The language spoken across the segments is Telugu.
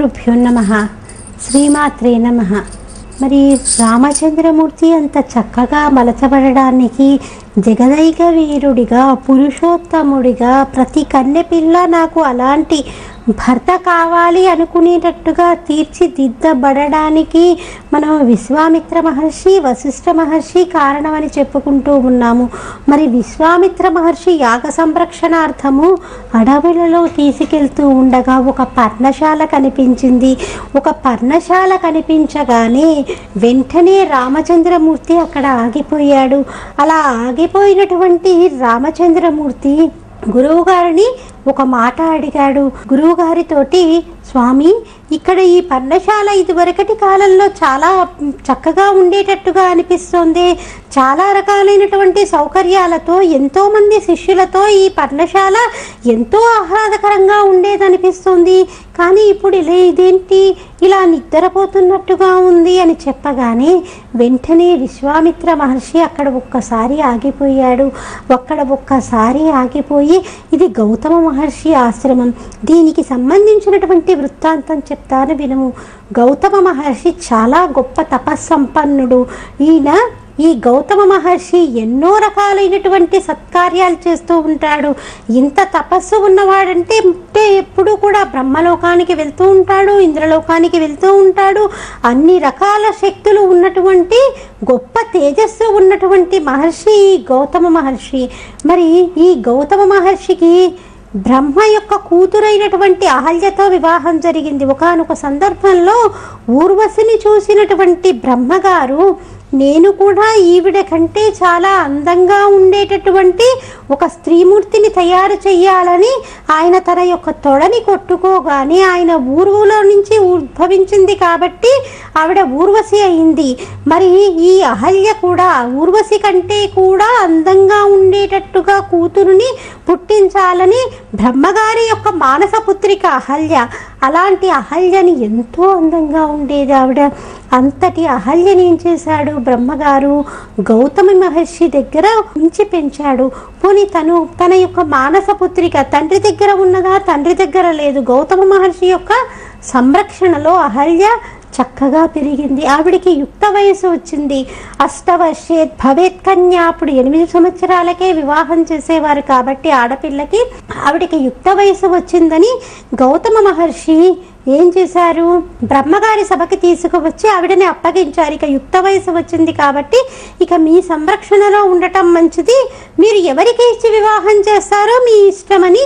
గురుభ్యో నమ. శ్రీమాత్రే నమ. మరి రామచంద్రమూర్తి అంత చక్కగా మలచబడడానికి జగదైక వీరుడిగా పురుషోత్తముడిగా ప్రతి కన్నెపిల్ల నాకు అలాంటి భర్త కావాలి అనుకునేటట్టుగా తీర్చిదిద్దబడడానికి మనం విశ్వామిత్ర మహర్షి వశిష్ఠ మహర్షి కారణమని చెప్పుకుంటూ ఉన్నాము. మరి విశ్వామిత్ర మహర్షి యాగ సంరక్షణార్థము అడవులలో తీసుకెళ్తూ ఉండగా ఒక పర్ణశాల కనిపించింది. ఒక పర్ణశాల కనిపించగానే వెంటనే రామచంద్రమూర్తి అక్కడ ఆగిపోయాడు. అలా ఆగిపోయినటువంటి రామచంద్రమూర్తి గురువుగారిని ఒక మాట అడిగాడు. గురువుగారితోటి స్వామి ఇక్కడ ఈ పర్ణశాల ఇదివరకటి కాలంలో చాలా చక్కగా ఉండేటట్టుగా అనిపిస్తోంది. చాలా రకాలైనటువంటి సౌకర్యాలతో ఎంతోమంది శిష్యులతో ఈ పర్ణశాల ఎంతో ఆహ్లాదకరంగా ఉండేదనిపిస్తోంది. కానీ ఇప్పుడు ఇలా ఇదేంటి? ఇలా నిద్రపోతున్నట్టుగా ఉంది అని చెప్పగానే వెంటనే విశ్వామిత్ర మహర్షి అక్కడ ఒక్కసారి ఆగిపోయాడు. అక్కడ ఒక్కసారి ఆగిపోయి ఇది గౌతమ మహర్షి ఆశ్రమం. దీనికి సంబంధించినటువంటి వృత్తాంతం చెప్తాను వినము. గౌతమ మహర్షి చాలా గొప్ప తపస్సంపన్నుడు. ఈయన ఈ గౌతమ మహర్షి ఎన్నో రకాలైనటువంటి సత్కార్యాలు చేస్తూ ఉంటాడు. ఇంత తపస్సు ఉన్నవాడంటే అంటే కూడా బ్రహ్మలోకానికి వెళ్తూ ఉంటాడు ఇంద్రలోకానికి వెళ్తూ ఉంటాడు. అన్ని రకాల శక్తులు ఉన్నటువంటి గొప్ప తేజస్సు ఉన్నటువంటి మహర్షి ఈ గౌతమ మహర్షి. మరి ఈ గౌతమ మహర్షికి బ్రహ్మ యొక్క కూతురైనటువంటి అహల్యతో వివాహం జరిగింది. ఒకానొక సందర్భంలో ఊర్వశిని చూసినటువంటి బ్రహ్మగారు నేను కూడా ఈవిడ కంటే చాలా అందంగా ఉండేటటువంటి ఒక స్త్రీమూర్తిని తయారు చెయ్యాలని ఆయన తన యొక్క తొడని కొట్టుకోగానే ఆయన ఊర్వులో నుంచి ఉద్భవించింది కాబట్టి ఆవిడ ఊర్వశి అయింది. మరి ఈ అహల్య కూడా ఊర్వశి కంటే కూడా అందంగా ఉండేటట్టుగా కూతురుని పుట్టించాలని బ్రహ్మగారి యొక్క మానస పుత్రిక అహల్య. అలాంటి అహల్యని ఎంతో అందంగా ఉండేది ఆవిడ. అంతటి అహల్యని ఏం చేశాడు? బ్రహ్మగారు గౌతమ మహర్షి దగ్గర ఉంచి పెంచాడు. పోనీ తను తన యొక్క మానస పుత్రిక తండ్రి దగ్గర ఉన్నదా? తండ్రి దగ్గర లేదు. గౌతమ మహర్షి యొక్క సంరక్షణలో అహల్య చక్కగా పెరిగింది. ఆవిడికి యుక్త వయసు వచ్చింది. అష్టవర్షేత్ భవేత్ కన్యా అప్పుడు ఎనిమిది సంవత్సరాలకే వివాహం చేసేవారు కాబట్టి ఆడపిల్లకి ఆవిడికి యుక్త వయసు వచ్చిందని గౌతమ మహర్షి ఏం చేశారు? బ్రహ్మగారి సభకి తీసుకువచ్చి ఆవిడని అప్పగించారు. ఇక యుక్త వయసు వచ్చింది కాబట్టి ఇక మీ సంరక్షణలో ఉండటం మంచిది. మీరు ఎవరికి ఇచ్చి వివాహం చేస్తారో మీ ఇష్టమని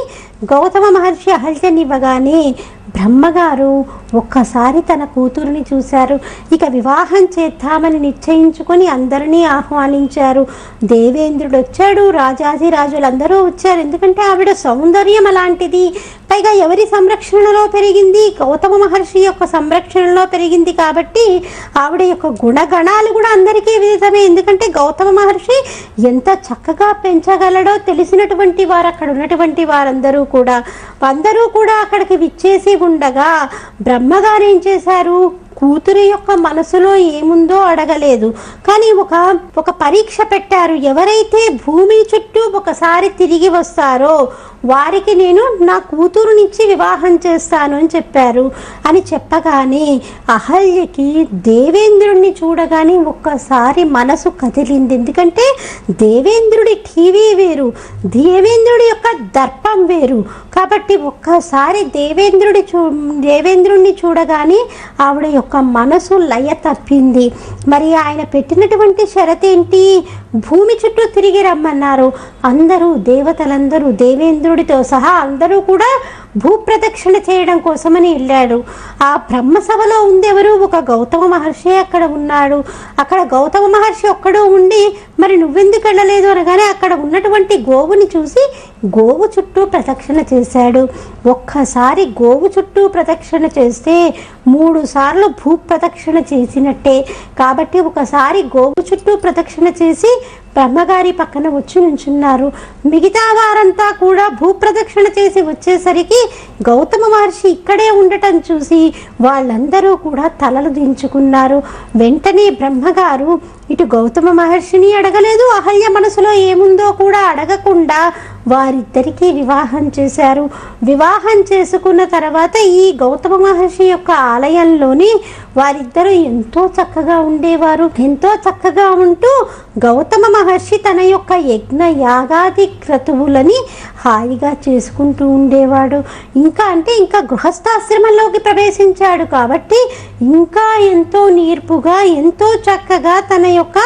గౌతమ మహర్షి అహల్యనివ్వగానే బ్రహ్మగారు ఒక్కసారి తన కూతురుని చూశారు. ఇక వివాహం చేద్దామని నిశ్చయించుకొని అందరినీ ఆహ్వానించారు. దేవేంద్రుడు వచ్చాడు. రాజాధిరాజులందరూ వచ్చారు. ఎందుకంటే ఆవిడ సౌందర్యం అలాంటిది. పైగా ఎవరి సంరక్షణలో పెరిగింది? గౌతమ మహర్షి యొక్క సంరక్షణలో పెరిగింది కాబట్టి ఆవిడ యొక్క గుణగణాలు కూడా అందరికీ విదితమే. ఎందుకంటే గౌతమ మహర్షి ఎంత చక్కగా పెంచగలడో తెలిసినటువంటి వారు అక్కడ ఉన్నటువంటి వారందరూ కూడా. అందరూ కూడా అక్కడికి విచ్చేసి ఉండగా బ్రహ్మగారు ఏం చేశారు? కూతురు యొక్క మనసులో ఏముందో అడగలేదు. కానీ ఒక ఒక పరీక్ష పెట్టారు. ఎవరైతే భూమి చుట్టూ ఒకసారి తిరిగి వస్తారో వారికి నేను నా కూతురునిచ్చి వివాహం చేస్తాను అని చెప్పారు. అని చెప్పగానే అహల్యకి దేవేంద్రుణ్ణి చూడగానే ఒక్కసారి మనసు కదిలింది. ఎందుకంటే దేవేంద్రుడి టీవీ వేరు దేవేంద్రుడి యొక్క దర్పం వేరు. కాబట్టి ఒక్కసారి దేవేంద్రుడి చూ దేవేంద్రుణ్ణి చూడగానే ఆవిడ యొక్క మనసు లయ తప్పింది. మరి ఆయన పెట్టినటువంటి షరతేంటి? భూమి చుట్టూ తిరిగి రమ్మన్నారు. అందరూ దేవతలందరూ దేవేంద్రుడితో సహా అందరూ కూడా భూప్రదక్షిణ చేయడం కోసమని వెళ్ళాడు. ఆ బ్రహ్మసభలో ఉందెవరు ఒక గౌతమ మహర్షి అక్కడ ఉన్నాడు. అక్కడ గౌతమ మహర్షి ఒక్కడో ఉండి మరి నువ్వెందుకు వెళ్ళలేదు? అనగానే అక్కడ ఉన్నటువంటి గోవుని చూసి గోవు చుట్టూ ప్రదక్షిణ చేశాడు. ఒక్కసారి గోవు చుట్టూ ప్రదక్షిణ చేస్తే మూడు సార్లు భూ ప్రదక్షిణ చేసినట్టే. కాబట్టి ఒకసారి గోవు చుట్టూ ప్రదక్షిణ చేసి బ్రహ్మగారి పక్కన వచ్చి నుంచున్నారు. మిగతా వారంతా కూడా భూప్రదక్షిణ చేసి వచ్చేసరికి గౌతమ మహర్షి ఇక్కడే ఉండటం చూసి వాళ్ళందరూ కూడా తలలు దించుకున్నారు. వెంటనే బ్రహ్మగారు ఇటు గౌతమ మహర్షిని అడగలేదు. అహల్య మనసులో ఏముందో కూడా అడగకుండా వారిద్దరికీ వివాహం చేశారు. వివాహం చేసుకున్న తర్వాత ఈ గౌతమ మహర్షి యొక్క ఆలయంలోని వారిద్దరూ ఎంతో చక్కగా ఉండేవారు. ఎంతో చక్కగా ఉంటూ గౌతమ మహర్షి తన యొక్క యజ్ఞ యాగాది క్రతువులని హాయిగా చేసుకుంటూ ఉండేవాడు. ఇంకా అంటే ఇంకా గృహస్థాశ్రమంలోకి ప్రవేశించాడు కాబట్టి ఇంకా ఎంతో నేర్పుగా ఎంతో చక్కగా తన యొక్క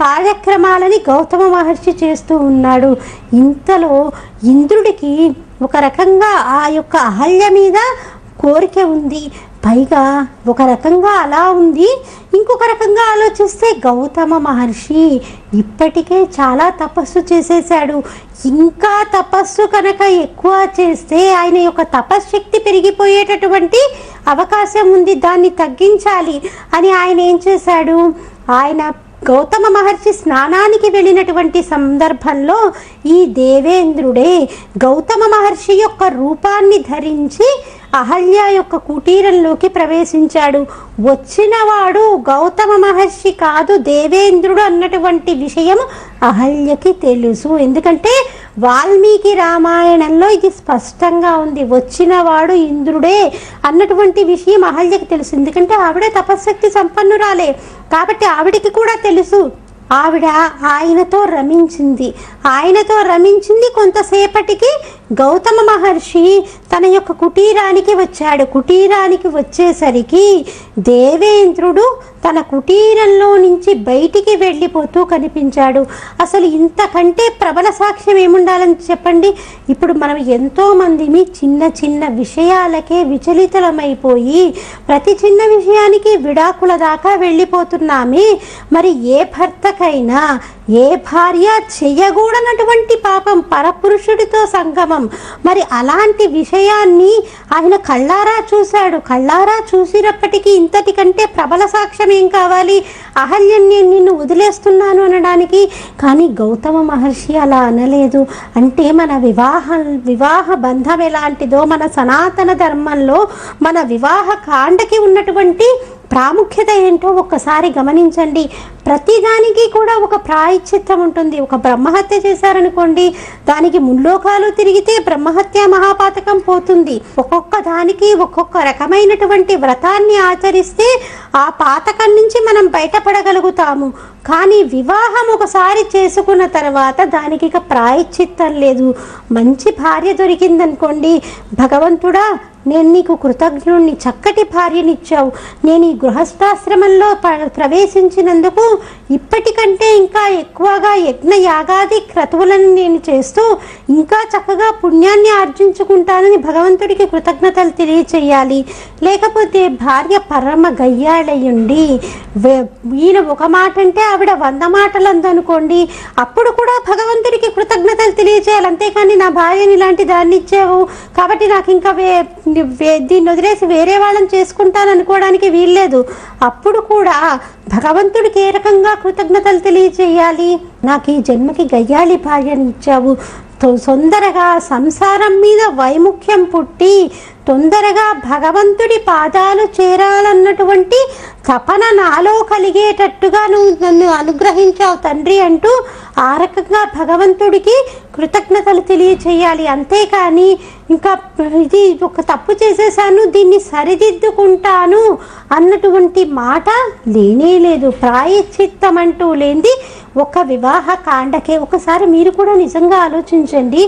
కార్యక్రమాలని గౌతమ మహర్షి చేస్తూ ఉన్నాడు. ఇంతలో ఇంద్రుడికి ఒక రకంగా ఆ యొక్క అహల్య మీద కోరిక ఉంది. పైగా ఒక రకంగా అలా ఉంది. ఇంకొక రకంగా ఆలోచిస్తే గౌతమ మహర్షి ఇప్పటికే చాలా తపస్సు చేసేసాడు ఇంకా తపస్సు కనుక ఎక్కువ చేస్తే ఆయన యొక్క తపశ్శక్తి పెరిగిపోయేటటువంటి అవకాశం ఉంది. దాన్ని తగ్గించాలి అని ఆయన ఏం చేశాడు? ఆయన గౌతమ మహర్షి స్నానానికి వెళ్ళినటువంటి సందర్భంలో ఈ దేవేంద్రుడే గౌతమ మహర్షి యొక్క రూపాన్ని ధరించి అహల్య యొక్క కుటీరంలోకి ప్రవేశించాడు. వచ్చినవాడు గౌతమ మహర్షి కాదు దేవేంద్రుడు అన్నటువంటి విషయం అహల్యకి తెలుసు. ఎందుకంటే వాల్మీకి రామాయణంలో ఇది స్పష్టంగా ఉంది. వచ్చినవాడు ఇంద్రుడే అన్నటువంటి విషయం అహల్యకి తెలుసు. ఎందుకంటే ఆవిడే తపశక్తి సంపన్నురాలే. కాబట్టి ఆవిడికి కూడా తెలుసు. ఆవిడ ఆయనతో రమించింది. ఆయనతో రమించింది కొంతసేపటికి గౌతమ మహర్షి తన యొక్క కుటీరానికి వచ్చాడు. కుటీరానికి వచ్చేసరికి దేవేంద్రుడు తన కుటీరంలో నుంచి బయటికి వెళ్ళిపోతూ కనిపించాడు. అసలు ఇంతకంటే ప్రబల సాక్ష్యం ఏముండాలని చెప్పండి? ఇప్పుడు మనం ఎంతోమందిని చిన్న చిన్న విషయాలకే విచలితలమైపోయి ప్రతి చిన్న విషయానికి విడాకుల దాకా వెళ్ళిపోతున్నామే. మరి ఏ భర్తకైనా ఏ భార్య చెయ్యకూడనటువంటి పాపం పరపురుషుడితో సంగమం? మరి అలాంటి విషయాన్ని ఆయన కళ్ళారా చూశాడు. కళ్ళారా చూసినప్పటికీ ఇంతటి కంటే ప్రబల సాక్ష్యం ఏం కావాలి? అహల్యని నిన్ను వదిలేస్తున్నాను అనడానికి. కానీ గౌతమ మహర్షి అలా అనలేదు. అంటే మన వివాహ వివాహ బంధం ఎలాంటిదో మన సనాతన ధర్మంలో మన వివాహ కాండకి ఉన్నటువంటి ప్రాముఖ్యత ఏంటో ఒక్కసారి గమనించండి. ప్రతిదానికి కూడా ఒక ప్రాయశ్చిత్తం ఉంటుంది. ఒక బ్రహ్మహత్య చేశారనుకోండి దానికి ముల్లోకాలు తిరిగితే బ్రహ్మహత్య మహాపాతకం పోతుంది. ఒక్కొక్క దానికి ఒక్కొక్క రకమైనటువంటి వ్రతాన్ని ఆచరిస్తే ఆ పాతకం నుంచి మనం బయటపడగలుగుతాము. కానీ వివాహం ఒకసారి చేసుకున్న తర్వాత దానికి ఇక ప్రాయశ్చిత్తం లేదు. మంచి భార్య దొరికిందనుకోండి భగవంతుడా నేను నీకు కృతజ్ఞుణ్ణి చక్కటి భార్యనిచ్చావు. నేను ఈ గృహస్థాశ్రమంలో ప- ప్రవేశించినందుకు ఇప్పటికంటే ఇంకా ఎక్కువగా యజ్ఞ యాగాది క్రతువులను నేను చేస్తూ ఇంకా చక్కగా పుణ్యాన్ని ఆర్జించుకుంటానని భగవంతుడికి కృతజ్ఞతలు తెలియచేయాలి. లేకపోతే భార్య పరమ గయ్యాళయ్యుండి ఈయన ఒక మాట అంటే ఆవిడ వంద మాటలు అందనుకోండి అప్పుడు కూడా భగవంతుడికి కృతజ్ఞతలు తెలియచేయాలి. అంతేకాని నా భార్యని ఇలాంటి దాన్ని ఇచ్చావు కాబట్టి నాకు ఇంకా వే- దీన్ని వదిలేసి వేరే వాళ్ళని చేసుకుంటాను అనుకోవడానికి వీల్లేదు. అప్పుడు కూడా భగవంతుడికి ఏ రకంగా కృతజ్ఞతలు తెలియజేయాలి? నాకు ఈ జన్మకి గయ్యాలి భార్యనిచ్చావు తొందరగా సంసారం మీద వైముఖ్యం పుట్టి తొందరగా భగవంతుడి పాదాలు చేరాలన్నటువంటి తపన నాలో కలిగేటట్టుగా నువ్వు నన్ను అనుగ్రహించావు తండ్రి అంటూ ఆ రకంగా భగవంతుడికి కృతజ్ఞతలు తెలియచేయాలి. అంతేకాని ఇంకా ఇది ఒక తప్పు చేసేసాను దీన్ని సరిదిద్దుకుంటాను అన్నటువంటి మాట లేనే లేదు. ప్రాయశ్చిత్తం అంటూ లేనిది ఒక వివాహ కాండకే ఒకసారి మీరు కూడా నిజంగా ఆలోచించండి.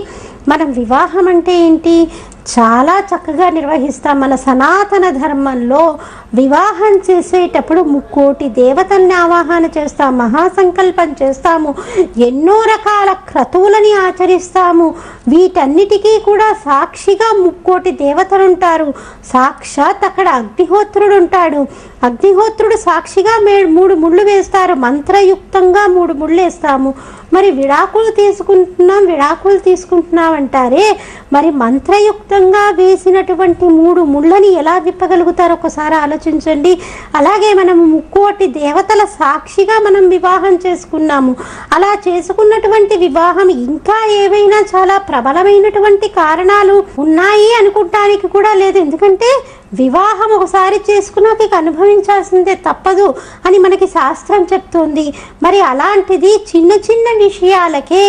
మనం వివాహం అంటే ఏంటి? చాలా చక్కగా నిర్వహిస్తాం మన సనాతన ధర్మంలో. వివాహం చేసేటప్పుడు ముక్కోటి దేవతల్ని ఆవాహన చేస్తాం మహాసంకల్పం చేస్తాము ఎన్నో రకాల క్రతువులని ఆచరిస్తాము. వీటన్నిటికీ కూడా సాక్షిగా ముక్కోటి దేవతలు ఉంటారు సాక్షాత్ అక్కడ అగ్నిహోత్రుడు ఉంటాడు అగ్నిహోత్రుడు సాక్షిగా మే మూడు ముళ్ళు వేస్తారు. మంత్రయుక్తంగా మూడు ముళ్ళు వేస్తాము మరి విడాకులు తీసుకుంటున్నాం విడాకులు తీసుకుంటున్నాం అంటారే మరి మంత్రయుక్తంగా వేసినటువంటి మూడు ముళ్ళని ఎలా విప్పగలుగుతారు ఒకసారి ఆలోచించండి. అలాగే మనం ముక్కోటి దేవతల సాక్షిగా మనం వివాహం చేసుకున్నాము. అలా చేసుకున్నటువంటి వివాహం ఇంకా ఏవైనా చాలా ప్రబలమైనటువంటి కారణాలు ఉన్నాయి అనుకుంటానికి కూడా లేదు. ఎందుకంటే వివాహం ఒకసారి చేసుకున్నాక ఇక అనుభవించాల్సిందే తప్పదు అని మనకి శాస్త్రం చెప్తోంది. మరి అలాంటిది చిన్న చిన్న విషయాలకే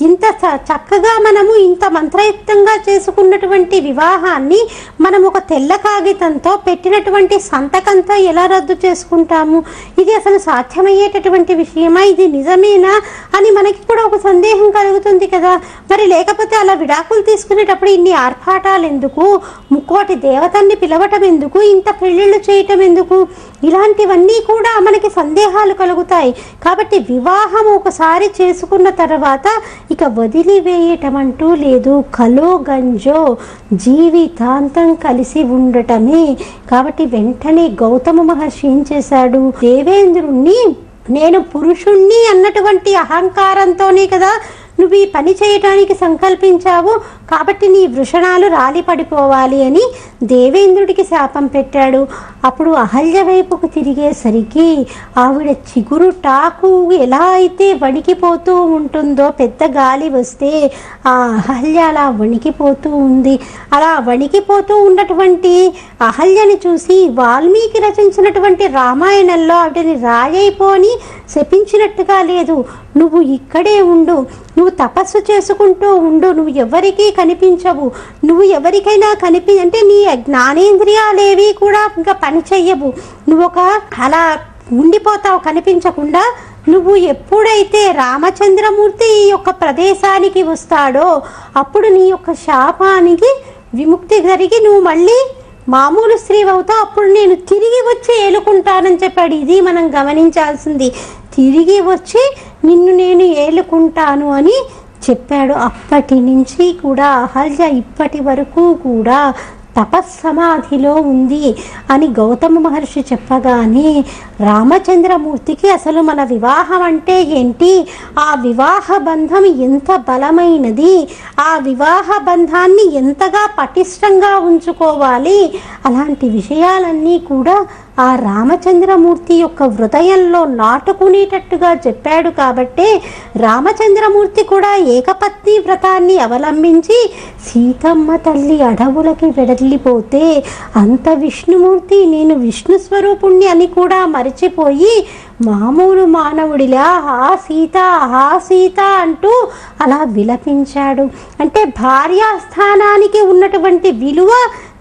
ఇంత చ- చక్కగా మనము ఇంత మంత్రయుక్తంగా చేసుకున్నటువంటి వివాహాన్ని మనం ఒక తెల్ల కాగితంతో పెట్టినటువంటి సంతకంతో ఎలా రద్దు చేసుకుంటాము? ఇది అసలు సాధ్యమయ్యేటటువంటి విషయమా? ఇది నిజమేనా? అని మనకి కూడా ఒక సందేహం కలుగుతుంది కదా. మరి లేకపోతే అలా విడాకులు తీసుకునేటప్పుడు ఇన్ని ఆర్భాటాలు ఎందుకు ముక్కోటి దేవతల్ని పిలవటం ఎందుకు? ఇంత పెళ్ళిళ్ళు చేయటం ఎందుకు? ఇలాంటివన్నీ కూడా మనకి సందేహాలు కలుగుతాయి. కాబట్టి వివాహం ఒకసారి చేసుకున్న తర్వాత ఇక వదిలివేయటం అంటూ లేదు. కలో గంజో జీవితాంతం కలిసి ఉండటమే. కాబట్టి వెంటనే గౌతమ మహర్షి ఏం చేశాడు? దేవేంద్రుణ్ణి నేను పురుషుణ్ణి అన్నటువంటి అహంకారంతోనే కదా నువ్వు ఈ పని చేయటానికి సంకల్పించావు కాబట్టి నీ వృషణాలు రాలి పడిపోవాలి అని దేవేంద్రుడికి శాపం పెట్టాడు. అప్పుడు అహల్య వైపుకు తిరిగేసరికి ఆవిడ చిగురు టాకు ఎలా అయితే వణికిపోతూ ఉంటుందో పెద్ద గాలి వస్తే ఆ అహల్య అలా వణికిపోతూ ఉంది. అలా వణికిపోతూ ఉన్నటువంటి అహల్యని చూసి వాల్మీకి రచించినటువంటి రామాయణంలో ఆవిడని రాయైపోని శపించినట్టుగా లేదు. నువ్వు ఇక్కడే ఉండు. నువ్వు తపస్సు చేసుకుంటూ ఉండు. నువ్వు ఎవరికీ కనిపించవు. నువ్వు ఎవరికైనా కనిపి అంటే నీ జ్ఞానేంద్రియాలేవి కూడా ఇంకా పని చెయ్యవు. నువ్వు ఒక అలా ఉండిపోతావు కనిపించకుండా. నువ్వు ఎప్పుడైతే రామచంద్రమూర్తి ఈ యొక్క ప్రదేశానికి వస్తాడో అప్పుడు నీ యొక్క శాపానికి విముక్తి జరిగి నువ్వు మళ్ళీ మామూలు స్త్రీ అవుతావు అప్పుడు నేను తిరిగి వచ్చి ఏలుకుంటానని చెప్పాడు. ఇది మనం గమనించాల్సింది. తిరిగి వచ్చి నిన్ను నేను ఏలుకుంటాను అని చెప్పాడు. అప్పటి నుంచి కూడా అహల్య ఇప్పటి వరకు కూడా తపస్సమాధిలో ఉంది అని గౌతమ మహర్షి చెప్పగానే రామచంద్రమూర్తికి అసలు మన వివాహం అంటే ఏంటి? ఆ వివాహ బంధం ఎంత బలమైనది? ఆ వివాహ బంధాన్ని ఎంతగా పటిష్టంగా ఉంచుకోవాలి? అలాంటి విషయాలన్నీ కూడా ఆ రామచంద్రమూర్తి యొక్క హృదయంలో నాటుకునేటట్టుగా చెప్పాడు కాబట్టే రామచంద్రమూర్తి కూడా ఏకపత్ని వ్రతాన్ని అవలంబించి సీతమ్మ తల్లి అడవులకి వెడలిపోతే అంత విష్ణుమూర్తి నేను విష్ణు స్వరూపుణ్ణి అని కూడా మరిచిపోయి మామూలు మానవుడిలా ఆ సీత ఆ సీత అంటూ అలా విలపించాడు. అంటే భార్యాస్థానానికి ఉన్నటువంటి విలువ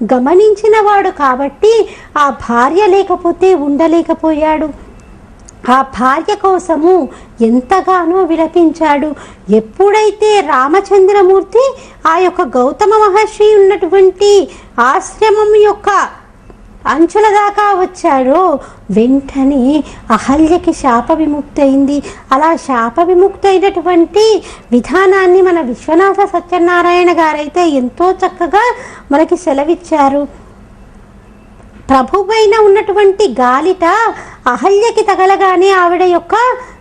గమనించినవాడు కాబట్టి ఆ భార్య లేకపోతే ఉండలేకపోయాడు. ఆ భార్య కోసము ఎంతగానో విలపించాడు. ఎప్పుడైతే రామచంద్రమూర్తి ఆ యొక్క గౌతమ మహర్షి ఉన్నటువంటి ఆశ్రమం యొక్క అంచుల దాకా వచ్చాడో. వెంటనే అహల్యకి శాప విముక్తి అయింది అలా శాప విముక్తి అయినటువంటి విధానాన్ని మన విశ్వనాథ సత్యనారాయణ గారైతే ఎంతో చక్కగా మనకి సెలవిచ్చారు. ప్రభువైన ఉన్నటువంటి గాలిట అహల్యకి తగలగానే ఆవిడ యొక్క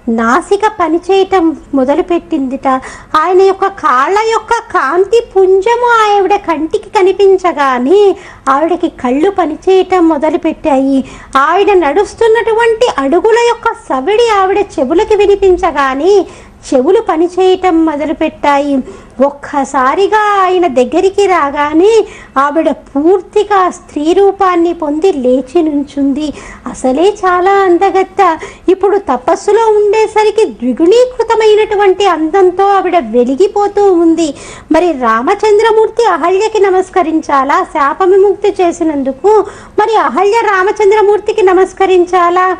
నాసిక పనిచేయటం మొదలుపెట్టిందిట. ఆయన యొక్క కాళ్ళ యొక్క కాంతి పుంజము ఆవిడ కంటికి కనిపించగానే ఆవిడకి కళ్ళు పనిచేయటం మొదలుపెట్టాయి. ఆవిడ నడుస్తున్నటువంటి అడుగుల యొక్క సవిడి ఆవిడ చెవులకి వినిపించగానే చెవులు పనిచేయటం మొదలుపెట్టాయి. ఒక్కసారిగా ఆయన దగ్గరికి రాగానే ఆవిడ పూర్తిగా స్త్రీ రూపాన్ని పొంది లేచి నుంచుంది. అసలే చాలా అందగత్త. ఇప్పుడు తపస్సులో ఉండేసరికి ద్విగుణీకృతమైనటువంటి అందంతో ఆవిడ వెలిగిపోతూ ఉంది. మరి రామచంద్రమూర్తి అహల్యకి నమస్కరించాలా? శాపమిముక్తి చేసినందుకు మరి అహల్య రామచంద్రమూర్తికి నమస్కరించాలా?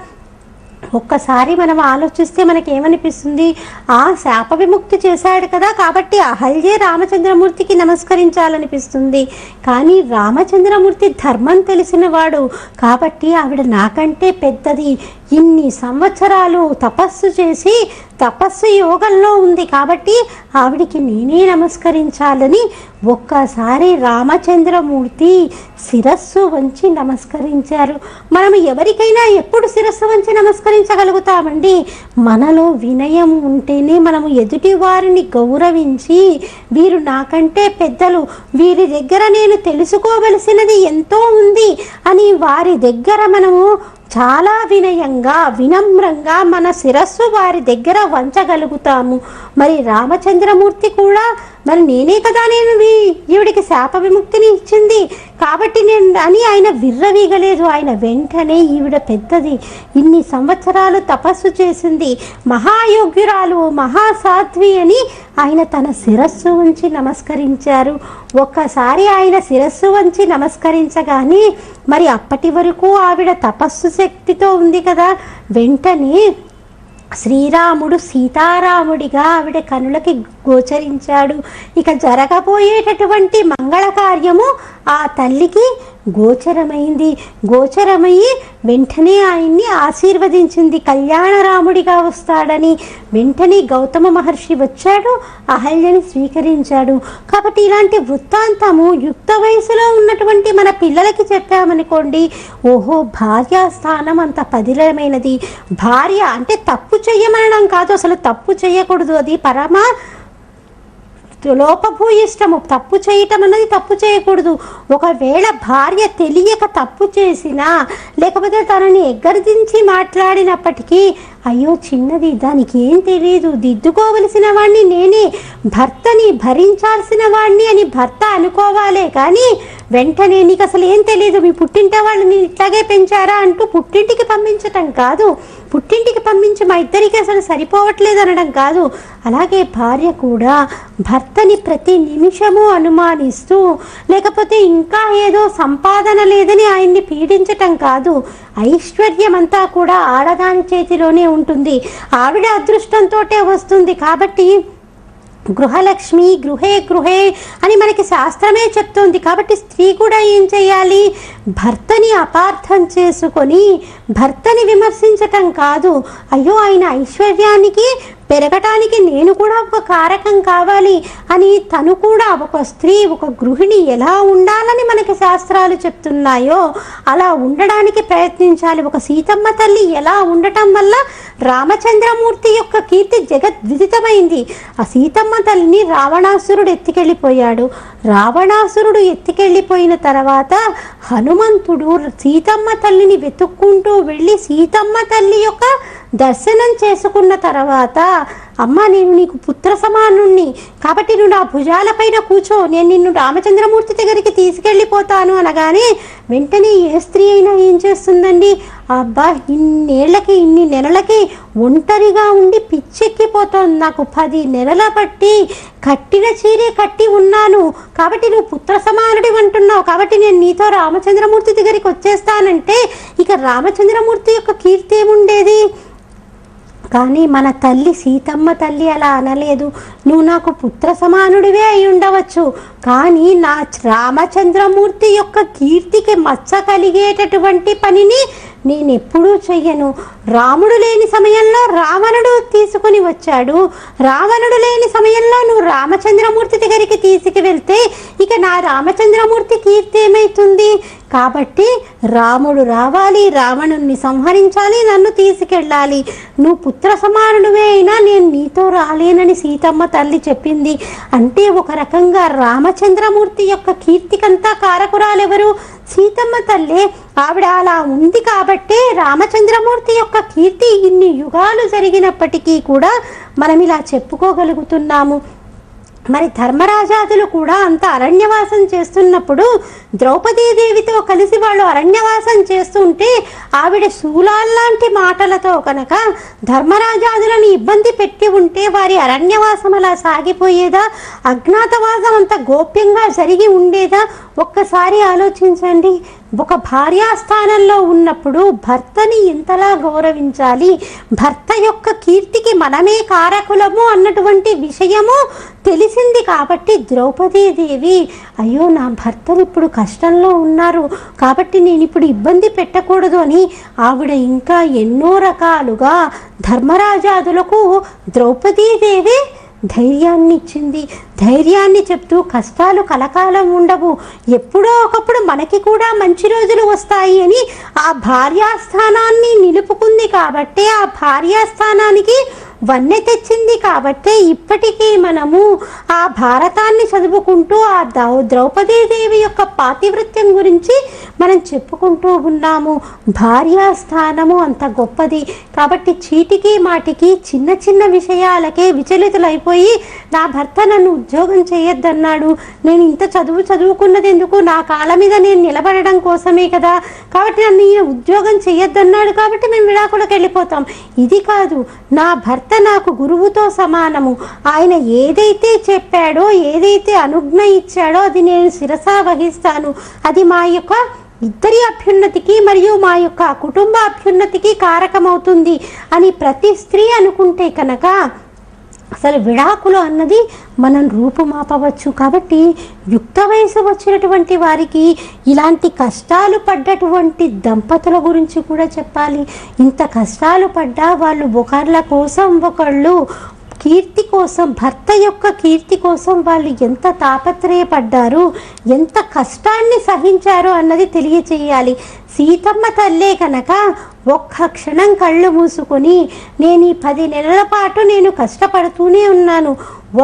ఒక్కసారి మనం ఆలోచిస్తే మనకి ఏమనిపిస్తుంది ఆ శాప విముక్తి చేశాడు కదా కాబట్టి హల్జే రామచంద్రమూర్తికి నమస్కరించాలనిపిస్తుంది. కానీ రామచంద్రమూర్తి ధర్మం తెలిసినవాడు కాబట్టి ఆవిడ నాకంటే పెద్దది. ఇన్ని సంవత్సరాలు తపస్సు చేసి తపస్సు యోగంలో ఉంది కాబట్టి ఆవిడికి నేనే నమస్కరించాలని ఒక్కసారి రామచంద్రమూర్తి శిరస్సు వంచి నమస్కరించారు. మనం ఎవరికైనా ఎప్పుడు శిరస్సు వంచి నమస్కరించగలుగుతామండి? మనలో వినయం ఉంటేనే మనము ఎదుటి వారిని గౌరవించి వీరు నాకంటే పెద్దలు వీరి దగ్గర నేను తెలుసుకోవలసినది ఎంతో ఉంది అని వారి దగ్గర మనము చాలా వినయంగా వినమ్రంగా మన శిరస్సు వారి దగ్గర వంచగలుగుతాము. మరి రామచంద్రమూర్తి కూడా మరి నేనే కదా నేను ఈవిడికి శాప విముక్తిని ఇచ్చింది. కాబట్టి నేను అని ఆయన విర్రవీగలేదు. ఆయన వెంటనే ఈవిడ పెద్దది. ఇన్ని సంవత్సరాలు తపస్సు చేసింది. మహాయోగ్యురాలు మహాసాధ్వి అని ఆయన తన శిరస్సు ఉంచి నమస్కరించారు. ఒక్కసారి ఆయన శిరస్సు వంచి నమస్కరించగానే మరి అప్పటి వరకు ఆవిడ తపస్సు శక్తితో ఉంది కదా. వెంటనే శ్రీరాముడు సీతారాముడిగా ఆవిడ కనులకి గోచరించాడు. ఇక జరగబోయేటటువంటి మంగళ కార్యము ఆ తల్లికి గోచరమైంది. గోచరమయ్యి వెంటనే ఆయన్ని ఆశీర్వదించింది. కళ్యాణరాముడిగా వస్తాడని వెంటనే గౌతమ మహర్షి వచ్చాడు. అహల్యని స్వీకరించాడు. కాబట్టి ఇలాంటి వృత్తాంతము యుక్త వయసులో ఉన్నటువంటి మన పిల్లలకి చెప్పామనుకోండి ఓహో భార్య స్థానం అంత పదిలమైనది. భార్య అంటే తప్పు చెయ్యమనడం కాదు. అసలు తప్పు చేయకూడదు అది పరమ లోపభూయిష్టము. తప్పు చేయటం అన్నది తప్పు చేయకూడదు. ఒకవేళ భార్య తెలియక తప్పు చేసినా లేకపోతే తనని ఎగ్గరదించి మాట్లాడినప్పటికీ అయ్యో చిన్నది దానికి ఏం తెలియదు దిద్దుకోవలసిన వాణ్ణి నేనే భర్తని భరించాల్సిన వాణ్ణి అని భర్త అనుకోవాలే కానీ వెంటనే నీకు అసలు ఏం తెలియదు మీ పుట్టింట వాళ్ళు నేను ఇట్లాగే పెంచారా అంటూ పుట్టింటికి పంపించటం కాదు. పుట్టింటికి పంపించి మా ఇద్దరికి అసలు సరిపోవట్లేదు అనడం కాదు. అలాగే భార్య కూడా భర్తని ప్రతి నిమిషము అనుమానిస్తూ లేకపోతే ఇంకా ఏదో సంపాదన లేదని ఆయన్ని పీడించటం కాదు. ఐశ్వర్యం అంతా కూడా ఆడదాని చేతిలోనే ఉంటుంది. ఆవిడ అదృష్టంతో వస్తుంది కాబట్టి గృహలక్ష్మి గృహే గృహే అని మనకి శాస్త్రమే చెప్తోంది. కాబట్టి స్త్రీ కూడా ఏం చేయాలి? భర్తని అపార్థం చేసుకొని భర్తని విమర్శించటం కాదు. అయ్యో ఆయన ఐశ్వర్యానికి పెరగటానికి నేను కూడా ఒక కారకం కావాలి అని తను కూడా ఒక స్త్రీ ఒక గృహిణి ఎలా ఉండాలని మనకి శాస్త్రాలు చెప్తున్నాయో అలా ఉండడానికి ప్రయత్నించాలి. ఒక సీతమ్మ తల్లి ఎలా ఉండటం వల్ల రామచంద్రమూర్తి యొక్క కీర్తి జగద్విదితమైంది. ఆ సీతమ్మ తల్లిని రావణాసురుడు ఎత్తికెళ్ళిపోయాడు. రావణాసురుడు ఎత్తికెళ్ళిపోయిన తర్వాత హనుమంతుడు సీతమ్మ తల్లిని వెతుక్కుంటూ వెళ్ళి సీతమ్మ తల్లి యొక్క దర్శనం చేసుకున్న తర్వాత అమ్మ నేను నీకు పుత్ర సమానుణ్ణి. కాబట్టి నువ్వు నా భుజాలపైన కూర్చో. నేను నిన్ను రామచంద్రమూర్తి దగ్గరికి తీసుకెళ్ళిపోతాను అనగానే వెంటనే ఏ స్త్రీ అయినా ఏం చేస్తుందండి? అబ్బా ఇన్నేళ్ళకి ఇన్ని నెలలకి ఒంటరిగా ఉండి పిచ్చెక్కిపోతోంది. నాకు పది నెలల బట్టి కట్టిన చీరే కట్టి ఉన్నాను. కాబట్టి నువ్వు పుత్ర సమానుడి అంటున్నావు. కాబట్టి నేను నీతో రామచంద్రమూర్తి దగ్గరికి వచ్చేస్తానంటే ఇక రామచంద్రమూర్తి యొక్క కీర్తి ఏముండేది? కానీ మన తల్లి సీతమ్మ తల్లి అలా అనలేదు. నువ్వు నాకు పుత్ర సమానుడివే అయి ఉండవచ్చు. కానీ నా రామచంద్రమూర్తి యొక్క కీర్తికి మచ్చ కలిగేటటువంటి పనిని నేను ఎప్పుడూ చెయ్యను. రాముడు లేని సమయంలో రావణుడు తీసుకుని వచ్చాడు. రావణుడు లేని సమయంలో నువ్వు రామచంద్రమూర్తి దగ్గరికి తీసుకువెళ్తే ఇక నా రామచంద్రమూర్తి కీర్తి ఏమైతుంది? కాబట్టి రాముడు రావాలి రావణుణ్ణి సంహరించాలి నన్ను తీసుకెళ్ళాలి. నువ్వు పుత్ర సమానుడివే అయినా నేను నీతో రాలేనని సీతమ్మ తల్లి చెప్పింది. అంటే ఒక రకంగా రామచంద్రమూర్తి యొక్క కీర్తికంతా కారకురాలెవరు? సీతమ్మ తల్లి. ఆవిడ అలా ఉంది కాబట్టే రామచంద్రమూర్తి యొక్క కీర్తి ఇన్ని యుగాలు జరిగినప్పటికీ కూడా మనం ఇలా చెప్పుకోగలుగుతున్నాము. మరి ధర్మరాజాదులు కూడా అంత అరణ్యవాసం చేస్తున్నప్పుడు ద్రౌపదీదేవితో కలిసి వాళ్ళు అరణ్యవాసం చేస్తుంటే ఆవిడ శూలాల్లాంటి మాటలతో కనుక ధర్మరాజాదులను ఇబ్బంది పెట్టి ఉంటే వారి అరణ్యవాసం అలా సాగిపోయేదా? అజ్ఞాతవాసం అంత గోప్యంగా జరిగి ఉండేదా? ఒక్కసారి ఆలోచించండి. ఒక భార్యాస్థానంలో ఉన్నప్పుడు భర్తని ఎంతలా గౌరవించాలి భర్త యొక్క కీర్తికి మనమే కారకులము అన్నటువంటి విషయము తెలిసింది కాబట్టి ద్రౌపదీదేవి అయ్యో నా భర్తలు ఇప్పుడు కష్టంలో ఉన్నారు కాబట్టి నేను ఇప్పుడు ఇబ్బంది పెట్టకూడదు అని ఆవిడ ఇంకా ఎన్నో రకాలుగా ధర్మరాజాదులకు ద్రౌపదీదేవి ధైర్యాన్ని ఇచ్చింది ధైర్యాన్ని చెప్తూ కష్టాలు కలకాలం ఉండవు. ఎప్పుడో ఒకప్పుడు మనకి కూడా మంచి రోజులు వస్తాయి అని ఆ భార్యాస్థానాన్ని నిలుపుకుంది కాబట్టి ఆ భార్యాస్థానానికి వన్నె తెచ్చింది కాబట్టే ఇప్పటికీ మనము ఆ భారతాన్ని చదువుకుంటూ ఆ ద్రౌ ద్రౌపదీదేవి యొక్క పాతివృత్యం గురించి మనం చెప్పుకుంటూ ఉన్నాము. భార్యా స్థానము అంత గొప్పది. కాబట్టి చీటికి మాటికి చిన్న చిన్న విషయాలకే విచలితులైపోయి నా భర్త నన్ను ఉద్యోగం చేయొద్దన్నాడు. నేను ఇంత చదువు చదువుకున్నది ఎందుకు? నా కాళ్ళ మీద నేను నిలబడడం కోసమే కదా. కాబట్టి నన్ను ఈయన ఉద్యోగం చేయొద్దన్నాడు కాబట్టి మేము విడాకులకు వెళ్ళిపోతాం. ఇది కాదు. నా భర్త నాకు గురువుతో సమానము. ఆయన ఏదైతే చెప్పాడో ఏదైతే అనుజ్ఞ ఇచ్చాడో అది నేను శిరసా వహిస్తాను. అది మా యొక్క ఇద్దరి అభ్యున్నతికి మరియు మా యొక్క కుటుంబ అభ్యున్నతికి కారకమవుతుంది అని ప్రతి స్త్రీ అనుకుంటే కనుక అసలు విడాకులు అన్నది మనం రూపుమాపవచ్చు కాబట్టి యుక్త వయసు వచ్చినటువంటి వారికి ఇలాంటి కష్టాలు పడ్డటువంటి దంపతుల గురించి కూడా చెప్పాలి. ఇంత కష్టాలు పడ్డా వాళ్ళు ఒకళ్ళ కోసం ఒకళ్ళు కీర్తి కోసం భర్త యొక్క కీర్తి కోసం వాళ్ళు ఎంత తాపత్రయపడ్డారు ఎంత కష్టాన్ని సహించారు అన్నది తెలియచేయాలి. సీతమ్మ తల్లే కనుక ఒక్క క్షణం కళ్ళు మూసుకొని నేను ఈ పది నెలల పాటు నేను కష్టపడుతూనే ఉన్నాను.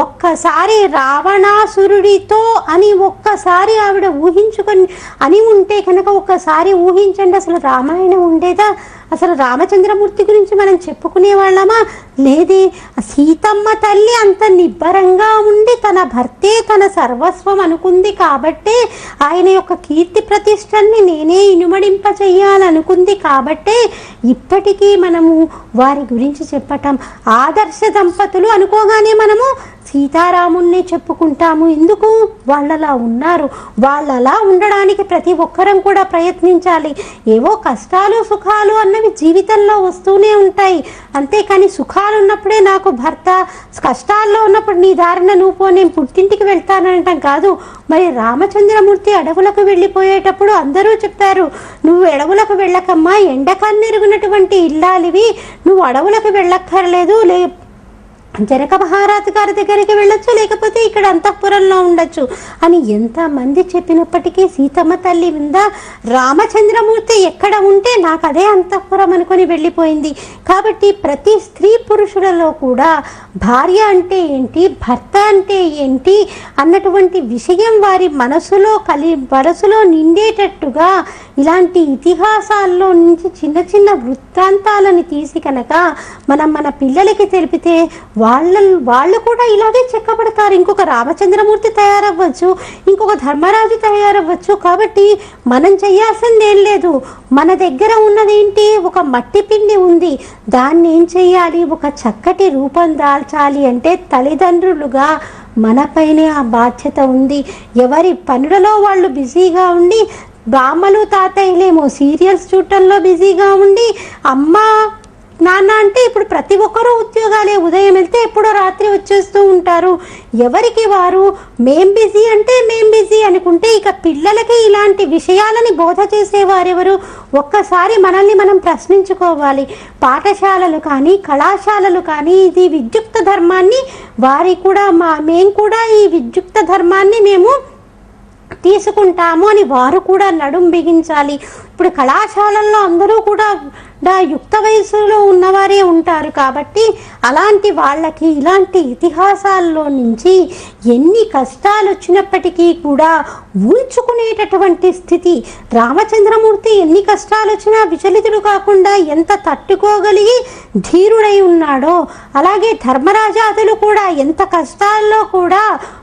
ఒక్కసారి రావణాసురుడితో అని ఒక్కసారి ఆవిడ ఊహించుకొని అని ఉంటే కనుక ఒక్కసారి ఊహించండి అసలు రామాయణం ఉండేదా? అసలు రామచంద్రమూర్తి గురించి మనం చెప్పుకునే వాళ్ళమా లేదే సీతమ్మ తల్లి అంత నిబ్బరంగా ఉండి తన భర్తే తన సర్వస్వం అనుకుంది కాబట్టే ఆయన యొక్క కీర్తి ప్రతిష్టల్ని నేనే ఇనుమడింప చెయ్యాలనుకుంది కాబట్టే ఇప్పటికీ మనము వారి గురించి చెప్పటం ఆదర్శ దంపతులు అనుకోగానే మనము సీతారాముణ్ణి చెప్పుకుంటాము. ఎందుకు? వాళ్ళలా ఉన్నారు. వాళ్ళలా ఉండడానికి ప్రతి ఒక్కరం కూడా ప్రయత్నించాలి. ఏవో కష్టాలు సుఖాలు అన్నవి జీవితంలో వస్తూనే ఉంటాయి. అంతేకాని సుఖాలు ఉన్నప్పుడే నాకు భర్త కష్టాల్లో ఉన్నప్పుడు నీ దారిన నువ్వు పో నేను పుట్టింటికి వెళ్తానంటాం కాదు. మరి రామచంద్రమూర్తి అడవులకు వెళ్ళిపోయేటప్పుడు అందరూ చెప్తారు నువ్వు అడవులకు వెళ్ళకమ్మా. ఎండకన్నెరుగునటువంటి ఇల్లాలివి. నువ్వు అడవులకు వెళ్ళక్కర్లేదు. లే జనక మహారాజు గారి దగ్గరికి వెళ్ళొచ్చు లేకపోతే ఇక్కడ అంతఃపురంలో ఉండొచ్చు అని ఎంతమంది చెప్పినప్పటికీ సీతమ్మ తల్లి విందా రామచంద్రమూర్తి ఎక్కడ ఉంటే నాకు అదే అంతఃపురం అనుకుని వెళ్ళిపోయింది. కాబట్టి ప్రతి స్త్రీ పురుషులలో కూడా భార్య అంటే ఏంటి భర్త అంటే ఏంటి అన్నటువంటి విషయం వారి మనసులో కలి మనసులో నిండేటట్టుగా ఇలాంటి ఇతిహాసాల్లో నుంచి చిన్న చిన్న వృత్తాంతాలను తీసి కనుక మనం మన పిల్లలకి తెలిపితే వాళ్ళ వాళ్ళు కూడా ఇలాగే చెక్కబడతారు. ఇంకొక రామచంద్రమూర్తి తయారవ్వచ్చు ఇంకొక ధర్మరాజు తయారవ్వచ్చు. కాబట్టి మనం చేయాల్సింది ఏం లేదు. మన దగ్గర ఉన్నదేంటి? ఒక మట్టి పిండి ఉంది. దాన్ని ఏం చేయాలి? ఒక చక్కటి రూపం దాల్చాలి అంటే తల్లిదండ్రులుగా మనపైనే ఆ బాధ్యత ఉంది. ఎవరి పనులలో వాళ్ళు బిజీగా ఉండి బామ్మలు తాతయ్యలేమో సీరియల్స్ చూడటంలో బిజీగా ఉండి అమ్మ నాన్న అంటే ఇప్పుడు ప్రతి ఒక్కరూ ఉద్యోగాలే ఉదయం వెళ్తే ఎప్పుడో రాత్రి వచ్చేస్తూ ఉంటారు. ఎవరికి వారు? మేం బిజీ అంటే మేం బిజీ అనుకుంటే ఇక పిల్లలకి ఇలాంటి విషయాలని బోధ చేసేవారెవరు? ఒక్కసారి మనల్ని మనం ప్రశ్నించుకోవాలి. పాఠశాలలు కానీ కళాశాలలు కానీ ఇది విద్యుక్త ధర్మాన్ని వారి కూడా మా మేము కూడా ఈ విద్యుక్త ధర్మాన్ని మేము తీసుకుంటాము అని వారు కూడా నడుం బిగించాలి. ఇప్పుడు కళాశాలల్లో అందరూ కూడా డా యుక్త వయసులో ఉన్నవారే ఉంటారు కాబట్టి అలాంటి వాళ్ళకి ఇలాంటి ఇతిహాసాల్లో నుంచి ఎన్ని కష్టాలు వచ్చినప్పటికీ కూడా ఊంచుకునేటటువంటి స్థితి. రామచంద్రమూర్తి ఎన్ని కష్టాలు వచ్చినా విచలితుడు కాకుండా ఎంత తట్టుకోగలిగి ధీరుడై ఉన్నాడో అలాగే ధర్మరాజాదులు కూడా ఎంత కష్టాల్లో కూడా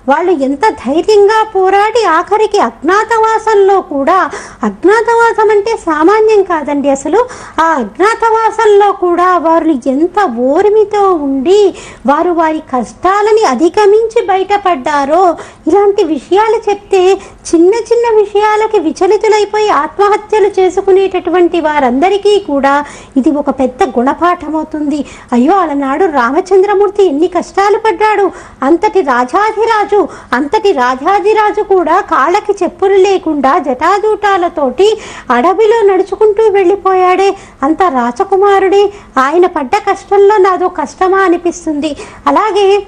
వాళ్ళు ఎంత ధైర్యంగా పోరాడి ఆఖరికి అజ్ఞాతవాసంలో కూడా అజ్ఞాతవాసం అంటే సామాన్యం కాదండి అసలు. ఆ అజ్ఞాతవాసంలో కూడా వారు ఎంత ఓర్మితో ఉండి వారు వారి కష్టాలని అధిగమించి బయటపడ్డారో ఇలాంటి విషయాలు చెప్తే చిన్న చిన్న విషయాలకి విచలితులైపోయి ఆత్మహత్యలు చేసుకునేటటువంటి వారందరికీ కూడా ఇది ఒక పెద్ద గుణపాఠం అవుతుంది అయ్యో అలనాడు రామచంద్రమూర్తి ఎన్ని కష్టాలు పడ్డాడు. అంతటి రాజాధిరాజు అంతటి రాజాధిరాజు కూడా కాళ్ళకి చెప్పులు లేకుండా జటాజూటాలతోటి అడవిలో నడుచుకుంటూ వెళ్ళిపోయాడే. అంత రాజకుమారుడే ఆయన పడ్డ కష్టంలో నాదో కష్టమా అనిపిస్తుంది. అలాగే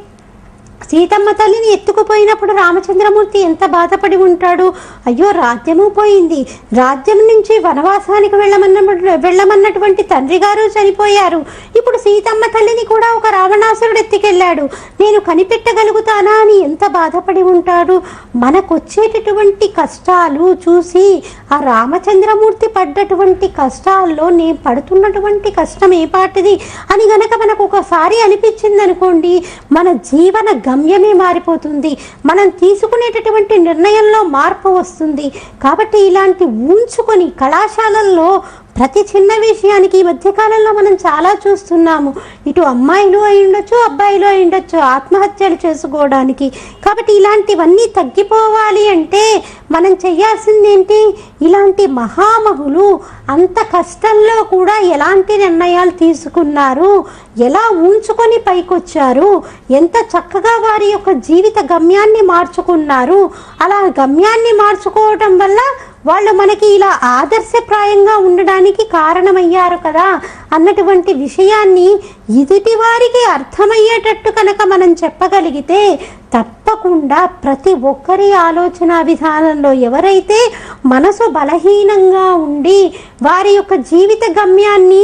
సీతమ్మ తల్లిని ఎత్తుకుపోయినప్పుడు రామచంద్రమూర్తి ఎంత బాధపడి ఉంటాడు? అయ్యో రాజ్యము పోయింది. రాజ్యం నుంచి వనవాసానికి వెళ్ళమన్న వెళ్ళమన్నటువంటి తండ్రి గారు చనిపోయారు. ఇప్పుడు సీతమ్మ తల్లిని కూడా ఒక రావణాసురుడు ఎత్తుకెళ్ళాడు. నేను కనిపెట్టగలుగుతానా అని ఎంత బాధపడి ఉంటాడు? మనకొచ్చేటటువంటి కష్టాలు చూసి ఆ రామచంద్రమూర్తి పడ్డటువంటి కష్టాల్లో నేను పడుతున్నటువంటి కష్టం ఏ పాటిది? అని గనక మనకు ఒకసారి అనిపించింది అనుకోండి మన జీవన గమ్యమే మారిపోతుంది. మనం తీసుకునేటటువంటి నిర్ణయంలో మార్పు వస్తుంది. కాబట్టి ఇలాంటి ఉంచుకొని కళాశాలల్లో ప్రతి చిన్న విషయానికి ఈ మధ్యకాలంలో మనం చాలా చూస్తున్నాము. ఇటు అమ్మాయిలు అయి ఉండొచ్చు అబ్బాయిలు అయి ఉండొచ్చు ఆత్మహత్యలు చేసుకోవడానికి. కాబట్టి ఇలాంటివన్నీ తగ్గిపోవాలి అంటే మనం చేయాల్సింది ఏంటి? ఇలాంటి మహామహులు అంత కష్టంలో కూడా ఎలాంటి నిర్ణయాలు తీసుకున్నారు? ఎలా ఉంచుకొని పైకొచ్చారు? ఎంత చక్కగా వారి యొక్క జీవిత గమ్యాన్ని మార్చుకున్నారు? అలా గమ్యాన్ని మార్చుకోవటం వల్ల వాళ్ళు మనకి ఇలా ఆదర్శప్రాయంగా ఉండడానికి కారణమయ్యారు కదా అన్నటువంటి విషయాన్ని ఎదుటి వారికి అర్థమయ్యేటట్టు కనుక మనం చెప్పగలిగితే తప్పకుండా ప్రతి ఒక్కరి ఆలోచన విధానంలో ఎవరైతే మనసు బలహీనంగా ఉండి వారి యొక్క జీవిత గమ్యాన్ని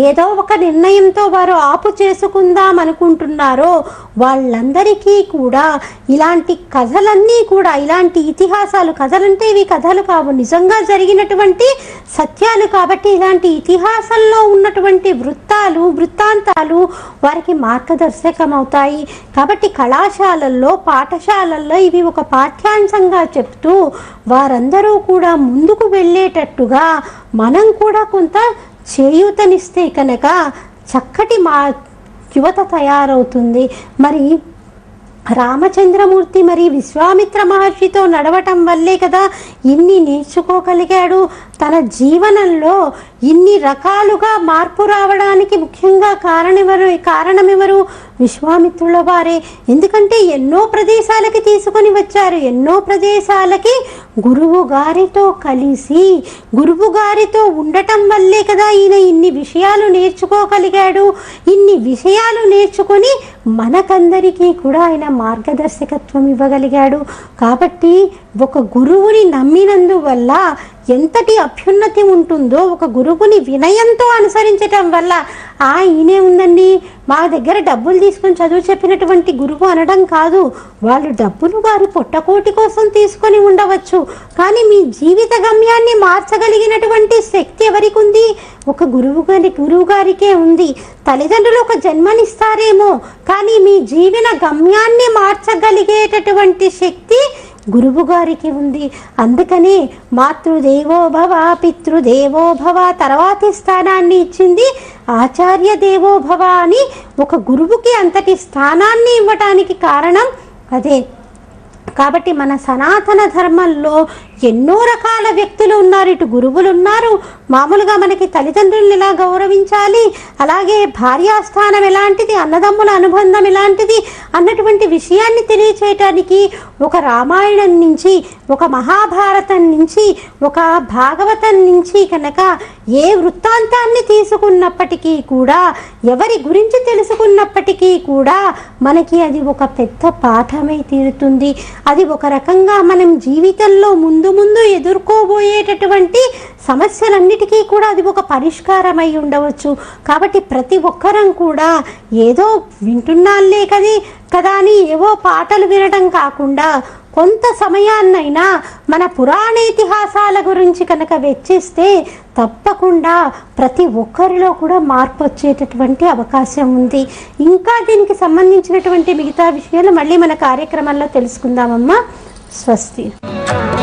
ఏదో ఒక నిర్ణయంతో వారు ఆపు చేసుకుందాం అనుకుంటున్నారో వాళ్ళందరికీ కూడా ఇలాంటి కథలన్నీ కూడా ఇలాంటి ఇతిహాసాలు కథలంటే ఇవి కథలు కావు. నిజంగా జరిగినటువంటి సత్యాలు కాబట్టి ఇలాంటి ఇతిహాసంలో ఉన్నటువంటి వృత్తాలు వృత్తాంతాలు వారికి మార్గదర్శకం అవుతాయి కాబట్టి కళాశాలల్లో పాఠశాలల్లో ఇవి ఒక పాఠ్యాంశంగా చెప్తూ వారందరూ కూడా ముందుకు వెళ్ళేటట్టుగా మనం కూడా కొంత చేయూతనిస్తే కనుక చక్కటి మా యువత తయారవుతుంది. మరి రామచంద్రమూర్తి మరి విశ్వామిత్ర మహర్షితో నడవటం వల్లే కదా ఇన్ని నేర్చుకోగలిగాడు. తన జీవనంలో ఇన్ని రకాలుగా మార్పు రావడానికి ముఖ్యంగా కారణమెవరు కారణమెవరు? విశ్వామిత్రుల వారే ఎందుకంటే ఎన్నో ప్రదేశాలకి తీసుకొని వచ్చారు. ఎన్నో ప్రదేశాలకి గురువు గారితో కలిసి గురువు గారితో ఉండటం వల్లే కదా ఈయన ఇన్ని విషయాలు నేర్చుకోగలిగాడు. ఇన్ని విషయాలు నేర్చుకొని మనకందరికీ కూడా ఆయన మార్గదర్శకత్వం ఇవ్వగలిగాడు. కాబట్టి ఒక గురువుని నమ్మినందువల్ల ఎంతటి అభ్యున్నతి ఉంటుందో ఒక గురువుని వినయంతో అనుసరించటం వల్ల ఆ ఈయనే ఉందండి. మా దగ్గర డబ్బులు తీసుకొని చదువు చెప్పినటువంటి గురువు అనడం కాదు. వాళ్ళు డబ్బులు వారు పొట్టకోటి కోసం తీసుకొని ఉండవచ్చు. కానీ మీ జీవిత గమ్యాన్ని మార్చగలిగినటువంటి శక్తి ఎవరికి ఉంది? ఒక గురువు గారి గురువు గారికే ఉంది. తల్లిదండ్రులు ఒక జన్మనిస్తారేమో. కానీ మీ జీవన గమ్యాన్ని మార్చగలిగేటటువంటి శక్తి గురువు గారికి ఉంది. అందుకని మాతృదేవో భవ పితృదేవో భవ తర్వాతి స్థానాన్ని ఇచ్చింది ఆచార్య దేవో భవ అని ఒక గురువుకి అంతటి స్థానాన్ని ఇవ్వటానికి కారణం అదే. కాబట్టి మన సనాతన ధర్మంలో ఎన్నో రకాల వ్యక్తులు ఉన్నారు ఇటు గురువులు ఉన్నారు. మామూలుగా మనకి తల్లిదండ్రులను ఎలా గౌరవించాలి? అలాగే భార్యాస్థానం ఎలాంటిది? అన్నదమ్ముల అనుబంధం ఎలాంటిది? అన్నటువంటి విషయాన్ని తెలియచేయటానికి ఒక రామాయణం నుంచి ఒక మహాభారతం నుంచి ఒక భాగవతం నుంచి కనుక ఏ వృత్తాంతాన్ని తీసుకున్నప్పటికీ కూడా ఎవరి గురించి తెలుసుకున్నప్పటికీ కూడా మనకి అది ఒక పెద్ద పాఠమై తీరుతుంది. అది ఒక రకంగా మనం జీవితంలో ముందు ముందు ఎదుర్కోబోయేటటువంటి సమస్యలన్నిటికీ కూడా అది ఒక పరిష్కారమై ఉండవచ్చు. కాబట్టి ప్రతి ఒక్కరం కూడా ఏదో వింటున్నాలే కది కదా అని ఏవో పాటలు వినడం కాకుండా కొంత సమయాన్నైనా మన పురాణ ఇతిహాసాల గురించి కనుక వెచ్చిస్తే తప్పకుండా ప్రతి ఒక్కరిలో కూడా మార్పు వచ్చేటటువంటి అవకాశం ఉంది. ఇంకా దీనికి సంబంధించినటువంటి మిగతా విషయాలు మళ్ళీ మన కార్యక్రమంలో తెలుసుకుందామమ్మా. స్వస్తి.